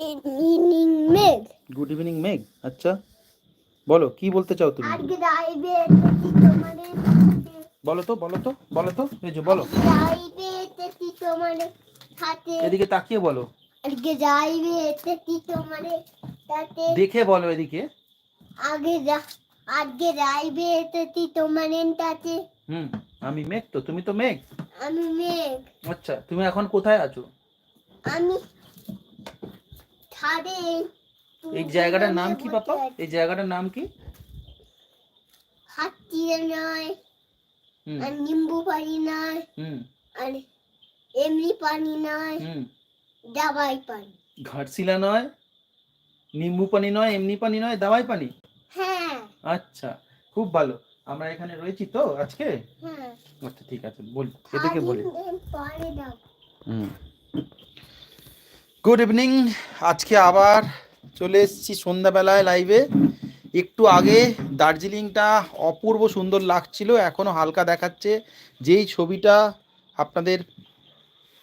Evening মেঘ good evening মেঘ আচ্ছা বলো কি বলতে চাও তুমি? আজকে রাইবে এসেছি তোমাদের বলো তো বলো তো বলো তো এই যে বলো। রাইবে এসেছি তোমাদের সাথে। এদিকে তাকিয়ে বলো। আজকে রাইবে এসেছি তোমাদের সাথে। দেখে বলো এদিকে। আগে রা- আজকে রাইবে এসেছি তোমাদের সাথে। হুম আমি মেঘ তো তুমি তো মেঘ আমি মেঘ আচ্ছা তুমি এখন কোথায় আছো? আমি এই জায়গাটার নাম কি পাপা? এই জায়গাটার নাম কি? হাতিয়ে নয় আর নিম্বু পানি নয় হুম। আর এমনি পানি নয় দাবাই পানি। ঘাটশিলা নয় নিম্বু পানি নয় এমনি পানি নয় দাওয়াই পানি? হ্যাঁ। আচ্ছা খুব ভালো। আমরা এখানে রয়েছি তো আজকে? হ্যাঁ। আচ্ছা ঠিক আছে বলি এদিকে বলি। দাও। গুড ইভিনিং আজকে আবার চলে এসেছি সন্ধ্যাবেলায় লাইভে একটু আগে দার্জিলিংটা অপূর্ব সুন্দর লাগছিল এখনও হালকা দেখাচ্ছে। যেই ছবিটা আপনাদের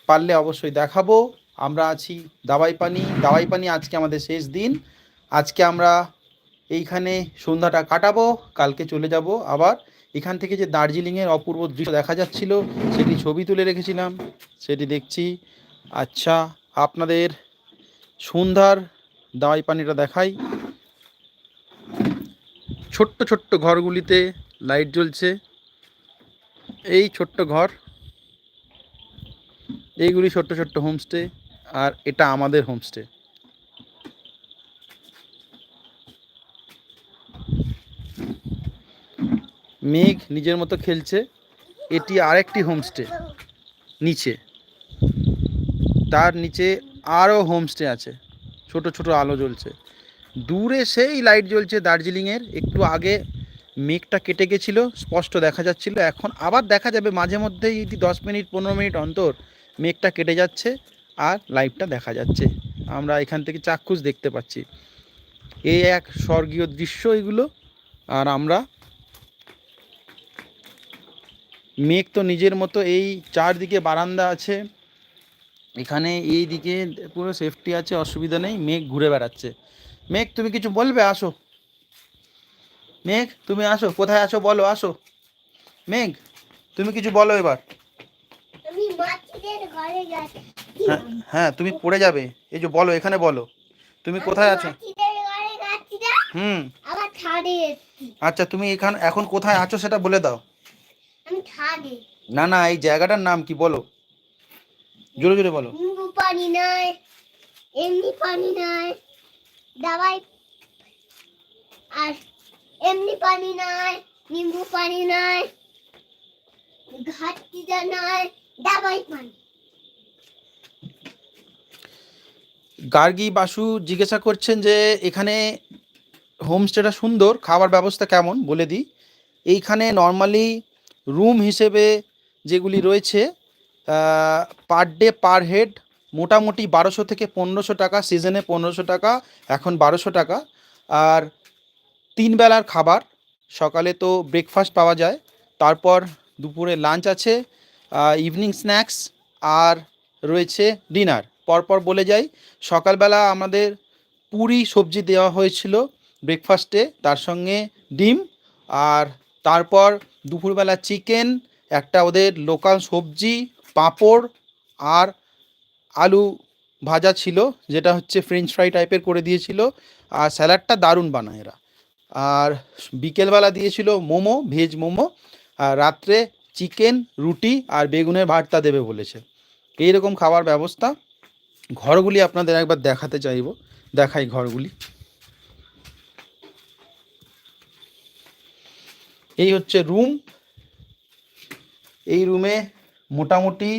পারলে অবশ্যই দেখাবো। আমরা আছি দাবাই পানি দাওয়াই পানি আজকে আমাদের শেষ দিন। আজকে আমরা এইখানে সন্ধ্যাটা কাটাবো, কালকে চলে যাব আবার। এখান থেকে যে দার্জিলিংয়ের অপূর্ব দৃশ্য দেখা যাচ্ছিল, সেটি ছবি তুলে রেখেছিলাম, সেটি দেখছি। আচ্ছা আপনাদের সন্ধ্যার দাওয়াই পানিটা দেখাই। ছোট্ট ছোট্ট ঘরগুলিতে লাইট জ্বলছে। এই ছোট্ট ঘর, এইগুলি ছোট্ট ছোট্ট হোমস্টে আর এটা আমাদের হোমস্টে। মেঘ নিজের মতো খেলছে, এটি আরেকটি হোমস্টে, নিচে। তার নিচে আরও হোমস্টে আছে। ছোট ছোট আলো জ্বলছে। দূরে সেই লাইট জ্বলছে দার্জিলিংয়ের। একটু আগে মেঘটা কেটে গেছিল, স্পষ্ট দেখা যাচ্ছিল। এখন আবার দেখা যাবে, মাঝে মধ্যেই দশ মিনিট, পনেরো মিনিট অন্তর মেঘটা কেটে যাচ্ছে আর লাইটটা দেখা যাচ্ছে। আমরা এখান থেকে চাক্ষুষ দেখতে পাচ্ছি। এই এক স্বর্গীয় দৃশ্য এগুলো। আর আমরা মেঘ তো নিজের মতো এই চারদিকে বারান্দা আছে। এখানে এই দিকে পুরো সেফটি আছে অসুবিধা নেই। মেঘ ঘুরে বেড়াচ্ছে। মেঘ তুমি কিছু বলবে? আসো। মেঘ তুমি আসো। কোথায় আছো বলো আসো। মেঘ তুমি কিছু বলো এবার। হ্যাঁ হ্যাঁ তুমি পড়ে যাবে। এই যে বলো এখানে বলো। তুমি কোথায় আছো? হুম। আচ্ছা তুমি এখানে এখন কোথায় আছো সেটা বলে দাও। না না এই জায়গাটার নাম কি বলো? জোরে জোরে বলো। নিম্বু পানি নয় এমনি পানি নয় দাবাই আর এমনি পানি নয় নিম্বু পানি নয় ঘাটতিটা নয় দাবাই পানি। গার্গী বাসু জিজ্ঞাসা করছেন যে এখানে হোমস্টেটা সুন্দর খাবার ব্যবস্থা কেমন? বলে দিই। এইখানে নর্মালি রুম হিসেবে যেগুলি রয়েছে পার ডে পার হেড মোটামুটি বারোশো থেকে পনেরোশো টাকা সিজনে পনেরোশো টাকা, এখন বারোশো টাকা। আর তিন বেলার খাবার, সকালে তো ব্রেকফাস্ট পাওয়া যায়। তারপর দুপুরে লাঞ্চ আছে ইভিনিং স্ন্যাক্স আর রয়েছে ডিনার পরপর বলে যাই, সকালবেলা আমাদের পুরি সবজি দেওয়া হয়েছিল ব্রেকফাস্টে তার সঙ্গে ডিম। আর তারপর দুপুরবেলা চিকেন একটা ওদের লোকাল সবজি পাঁপড় আর আলু ভাজা ছিল, যেটা হচ্ছে ফ্রেঞ্চ ফ্রাই টাইপের করে দিয়েছিল, আর স্যালাডটা দারুণ বানায় এরা। আর বিকেলবেলা দিয়েছিল মোমো ভেজ মোমো, আর রাত্রে চিকেন রুটি আর বেগুনের ভর্তা দেবে বলেছে। এইরকম খাবার ব্যবস্থা। ঘরগুলি আপনাদের একবার দেখাতে চাইব। দেখাই ঘরগুলি। এই হচ্ছে রুম এই রুমে মোটামুটি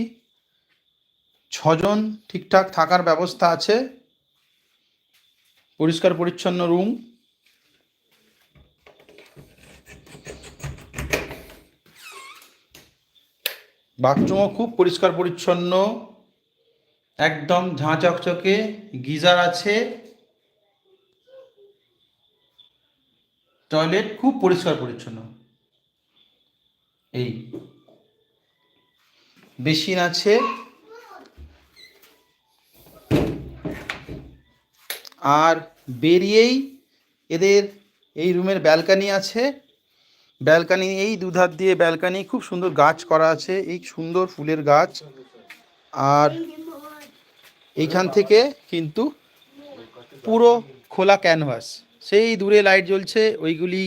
ছজন ঠিকঠাক থাকার ব্যবস্থা আছে। পরিষ্কার পরিচ্ছন্ন রুম। বাথরুমও খুব পরিষ্কার পরিচ্ছন্ন। একদম ঝাঁ চকচকে গিজার আছে। টয়লেট খুব পরিষ্কার পরিচ্ছন্ন। এই। বেসিন আছে। আর বেরিয়েই এদের এই রুমের ব্যালকানি আছে। ব্যালকানি এই দুধার দিয়ে ব্যালকানি, খুব সুন্দর গাছ করা আছে, এই সুন্দর ফুলের গাছ। আর এইখান থেকে কিন্তু পুরো খোলা ক্যানভাস। সেই দূরে লাইট জ্বলছে, ওইগুলি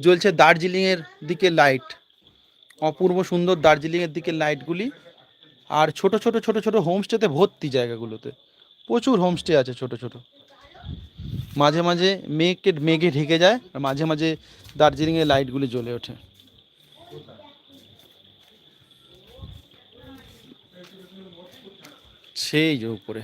জ্বলছে দার্জিলিংয়ের দিকে লাইট। অপূর্ব সুন্দর দার্জিলিংয়ের দিকে লাইটগুলি আর ছোট ছোট ছোট ছোট হোমস্টেতে ভর্তি জায়গাগুলোতে। প্রচুর হোমস্টে আছে ছোট ছোট। মাঝে মাঝে মেঘকে, মেঘে ঢেকে যায় আর মাঝে মাঝে দার্জিলিংয়ের লাইটগুলি জ্বলে ওঠে। সেই যে উপরে।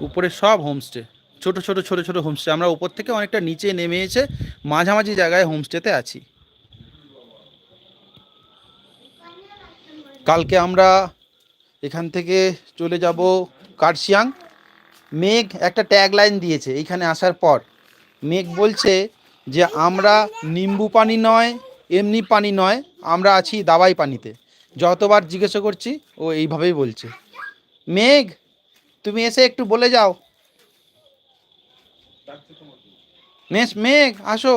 উপরে সব হোমস্টে। ছোট ছোট ছোট ছোট হোমস্টে। আমরা উপর থেকে অনেকটা নিচে নেমে এসে মাঝামাঝি জায়গায় হোমস্টেতে আছি। কালকে আমরা এখান থেকে চলে যাব কার্শিয়াং। মেঘ একটা ট্যাগ লাইন দিয়েছে এইখানে আসার পর। মেঘ বলছে যে, আমরা নিম্বু পানি নয়, এমনি পানি নয়, আমরা আছি দাবাই পানিতে। যতবার জিজ্ঞাসা করছি, ও এইভাবেই বলছে। মেঘ, তুমি এসে একটু বলে যাও। মেঘ, আসো।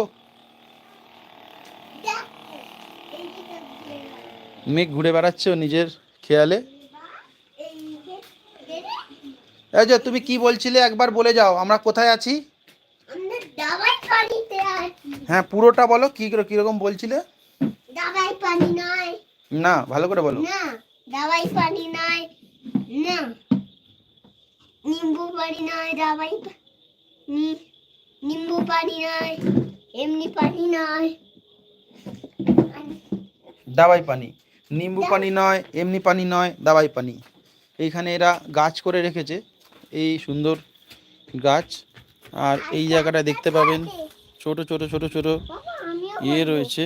মেঘ ঘুরে বেড়াচ্ছে ও নিজের খেয়ালে। এই যে তুমি কি বলছিলে? একবার বলে যাও আমরা কোথায় আছি? হ্যাঁ পুরোটা বলো কি কীরকম বলছিলে? দাবাই পানি নয় না ভালো করে বলো। না দাবাই পানি। নয় না নিম্বু পানি নয় দাবাই নিম্বু পানি নয় এমনি পানি নয় দাবাই পানি। নিম্বু পানি নয় এমনি পানি নয় দাবাই পানি। এইখানে এরা গাছ করে রেখেছে এই সুন্দর গাছ। আর এই জায়গাটা দেখতে পাবেন ছোট ছোট ছোট ছোট ইয়ে রয়েছে।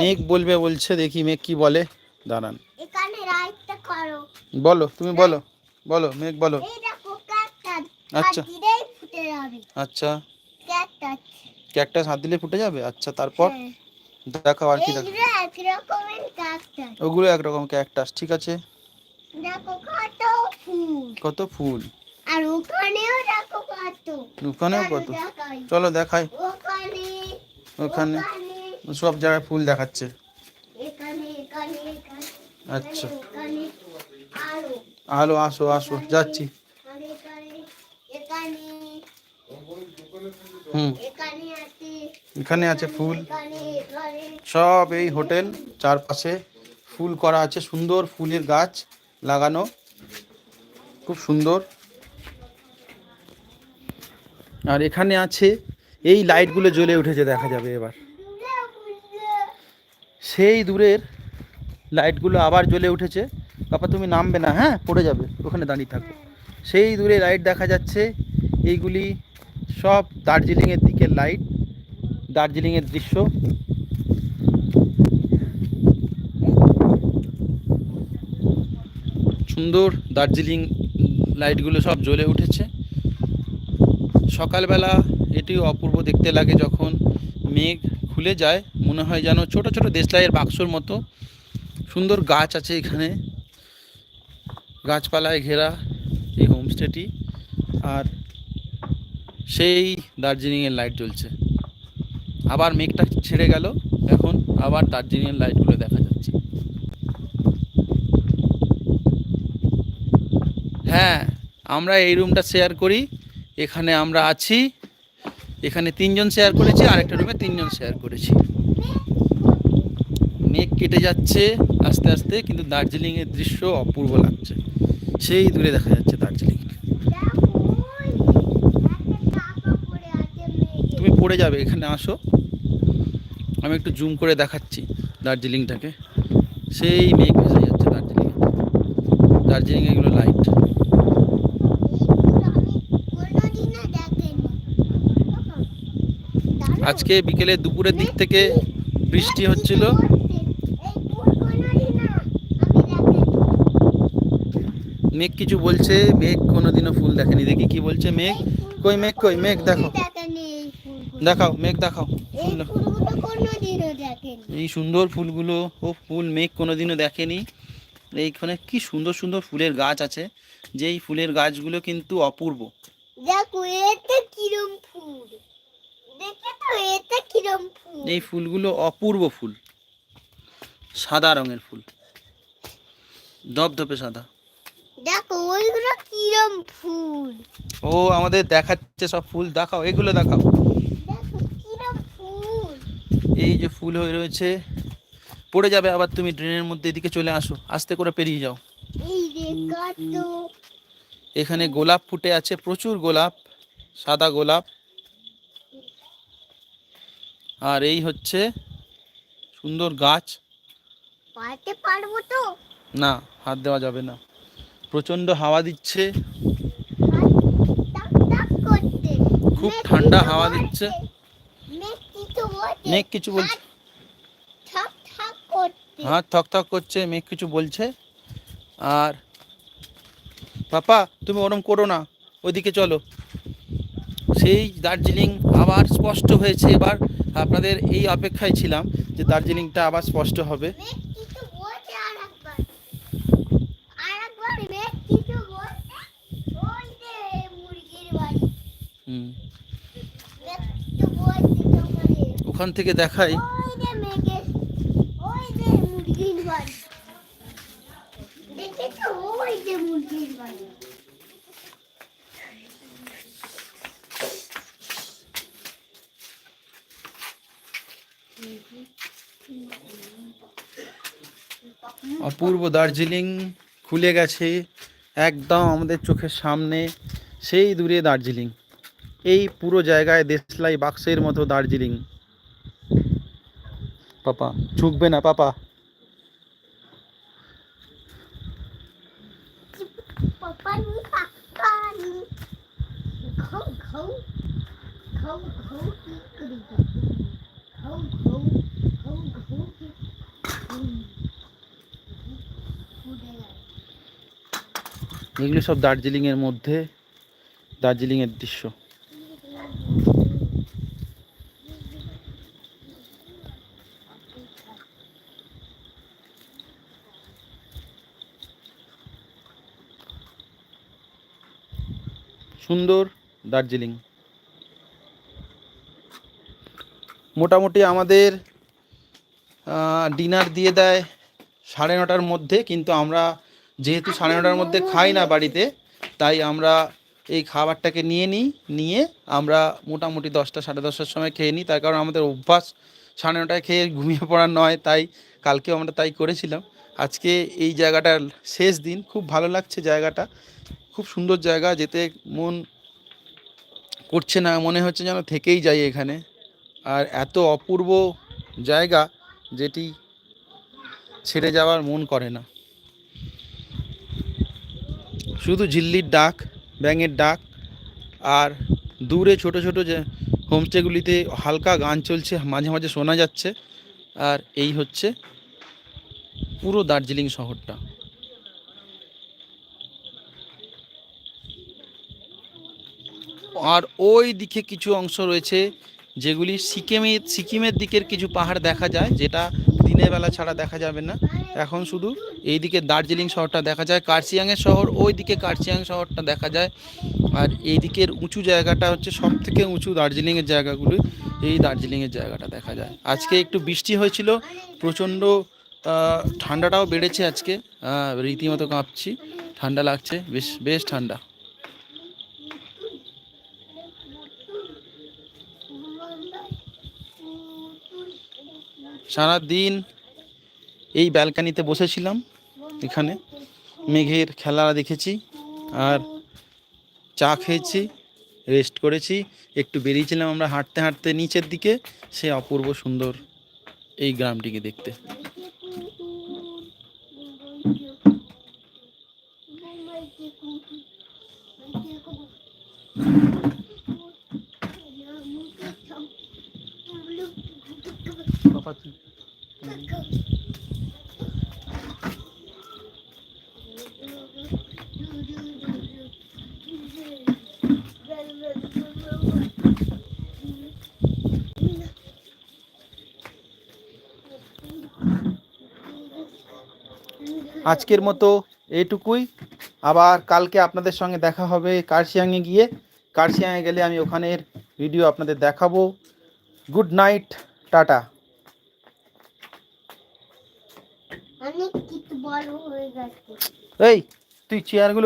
মেঘ বলবে বলছে দেখি মেঘ কি বলে। দাঁড়ান। বলো তুমি বলো বলো মেঘ বলো। আচ্ছা। আচ্ছা। ক্যাকটাস। ক্যাকটাস হাত দিলে ফুটে যাবে? আচ্ছা তারপর? হ্যাঁ। দেখাও আর কি দেখো এইগুলো এক রকমের ক্যাকটাস ওগুলো একরকম ক্যাকটাস ঠিক আছে? দেখো কত ফুল। কত ফুল। আর ওখানেও দেখো কত। ওখানেও চলো কত। দেখাই। চলো দেখাই। ওখানে সব জায়গায় ফুল দেখাচ্ছে। আচ্ছা। আলো আসো আসো যাচ্ছি। হুম। এখানে আছে। ফুল। সব এই হোটেল চারপাশে ফুল করা আছে, সুন্দর ফুলের গাছ লাগানো, খুব সুন্দর। আর এখানে আছে, এই লাইটগুলো জ্বলে উঠেছে, দেখা যাবে এবার। সেই দূরের লাইটগুলো আবার জ্বলে উঠেছে। বাবা, তুমি নামবে না হ্যাঁ? পড়ে যাবে, ওখানে দাঁড়িয়ে থাকো। সেই দূরে লাইট দেখা যাচ্ছে, এইগুলি সব দার্জিলিংয়ের দিকের লাইট, দার্জিলিংয়ের দৃশ্য। সুন্দর দার্জিলিং লাইটগুলো সব জ্বলে উঠেছে। সকালবেলা এটিও অপূর্ব দেখতে লাগে যখন মেঘ খুলে যায়, মনে হয় যেন ছোট ছোট দেশলাইয়ের বাক্সর মতো। সুন্দর গাছ আছে এখানে। গাছপালায় ঘেরা এই হোমস্টেটি। আর সেই দার্জিলিংয়ের লাইট জ্বলছে। আবার মেঘটা ছেড়ে গেল। এখন আবার দার্জিলিংয়ের লাইটগুলো দেখা যাচ্ছে হ্যাঁ আমরা এই রুমটা শেয়ার করি। এখানে আমরা আছি। এখানে তিনজন শেয়ার করেছি আর একটা রুমে তিনজন শেয়ার করেছি। মেঘ কেটে যাচ্ছে আস্তে আস্তে, কিন্তু দার্জিলিংয়ের দৃশ্য অপূর্ব লাগছে। সেই দূরে দেখা যাচ্ছে দার্জিলিং। তুমি পড়ে যাবে, এখানে আসো। আমি একটু জুম করে দেখাচ্ছি দার্জিলিংটাকে। সেই মেঘ ভেসে যাচ্ছে দার্জিলিং দার্জিলিং এগুলো লাইট আজকে বিকেলে দুপুরের দিক থেকে বৃষ্টি হচ্ছিল। মেঘ কিছু বলছে, মেঘ কোনোদিনও ফুল দেখেনি। দেখি কি বলছে মেঘ? কই মেঘ কই মেঘ দেখো দেখাও, মেঘ দেখাও। এই সুন্দর ফুলগুলো, ও ফুল মেঘ কোনোদিনও দেখেনি। এইখানে কি সুন্দর সুন্দর ফুলের গাছ আছে যেই ফুলের গাছগুলো কিন্তু অপূর্ব। দেখো এটা কিরম ফুল। এই ফুলগুলো অপূর্ব ফুল। সাদা রঙের ফুল। ধপধপে সাদা। দেখো ওইগুলো কিরম ফুল? ও আমাদের দেখাচ্ছে সব ফুল। দেখাও এগুলো দেখাও। দেখো কিরম ফুল? এই যে ফুল হয়ে রয়েছে। পড়ে যাবে আবার তুমি ড্রেনের মধ্যে এদিকে চলে আসো। আস্তে করে পেরিয়ে যাও। এখানে গোলাপ ফুটে আছে প্রচুর গোলাপ সাদা গোলাপ। আর এই হচ্ছে সুন্দর গাছ। পারতে পারব তো? না হাত দেওয়া যাবে না। প্রচণ্ড হাওয়া দিচ্ছে। খুব ঠান্ডা হাওয়া দিচ্ছে। মেঘ কিছু বলছে। হাত থক থক করছে মেঘ কিছু বলছে। আর পাপা তুমি ওরম করো না। ওইদিকে চলো। সেই দার্জিলিং আবার স্পষ্ট হয়েছে। এবার আপনাদের এই অপেক্ষায় ছিলাম যে দার্জিলিংটা আবার স্পষ্ট হবে। ওখান থেকে দেখাই। দেখেছ? ওই যে মুরগির বাড়ি। অপূর্ব দার্জিলিং খুলে গেছে একদম আমাদের চোখের সামনে, সেই দূরে দার্জিলিং। এই পুরো জায়গায় দেশলাই বাক্সের মতো দার্জিলিং। পাপা, ঝুঁকবে না পাপা। এগুলো সব দার্জিলিংয়ের মধ্যে দার্জিলিংয়ের দৃশ্য। সুন্দর দার্জিলিং। মোটামুটি আমাদের ডিনার দিয়ে দেয় সাড়ে নটার মধ্যে, কিন্তু আমরা যেহেতু সাড়ে নটার মধ্যে খাই না বাড়িতে, তাই আমরা এই খাবারটাকে নিয়ে নিই, নিয়ে আমরা মোটামুটি দশটা, সাড়ে দশটার সময় খেয়ে নিই। তার কারণ আমাদের অভ্যাস সাড়ে নটায় খেয়ে ঘুমিয়ে পড়ার নয়, তাই কালকেও আমরা তাই করেছিলাম। আজকে এই জায়গাটার শেষ দিন, খুব ভালো লাগছে জায়গাটা। খুব সুন্দর জায়গা, যেতে মন করছে না, মনে হচ্ছে যেন থেকেই যাই এখানে। আর এত অপূর্ব জায়গা যেটি ছেড়ে যাওয়ার মন করে না। শুধু ঝিল্লির ডাক, ব্যাঙের ডাক আর দূরে ছোট ছোট যে হোমস্টেগুলিতে হালকা গান চলছে, মাঝে মাঝে শোনা যাচ্ছে। আর এই হচ্ছে পুরো দার্জিলিং শহরটা। আর ওই দিকে কিছু অংশ রয়েছে যেগুলি সিকিমে, সিকিমের দিকের কিছু পাহাড় দেখা যায়, যেটা দিনের বেলা ছাড়া দেখা যাবে না। এখন শুধু এই দিকে দার্জিলিং শহরটা দেখা যায় কার্সিয়াংয়ের শহর ওই দিকে কার্সিয়াং শহরটা দেখা যায়। আর এই দিকের উঁচু জায়গাটা হচ্ছে সব থেকে উঁচু দার্জিলিংয়ের জায়গাগুলি, এই দার্জিলিংয়ের জায়গাটা দেখা যায়। আজকে একটু বৃষ্টি হয়েছিল, প্রচণ্ড ঠান্ডাটাও বেড়েছে আজকে। রীতিমতো কাঁপছি, ঠান্ডা লাগছে, বেশ বেশ ঠান্ডা। সারাদিন এই ব্যালকানিতে বসেছিলাম, এখানে মেঘের খেলা দেখেছি আর চা খেয়েছি রেস্ট করেছি, একটু বেরিয়েছিলাম আমরা হাঁটতে হাঁটতে নিচের দিকে সে অপূর্ব সুন্দর এই গ্রামটিকে দেখতে Thank you. আজকের মতো এটুকুই। আবার কালকে আপনাদের সঙ্গে দেখা হবে কার্শিয়াংয়ে গিয়ে। কার্শিয়াংয়ে গেলে আমি ওখানের ভিডিও আপনাদের দেখাবো। Good night, tata. এই তুই চেয়ারগুলো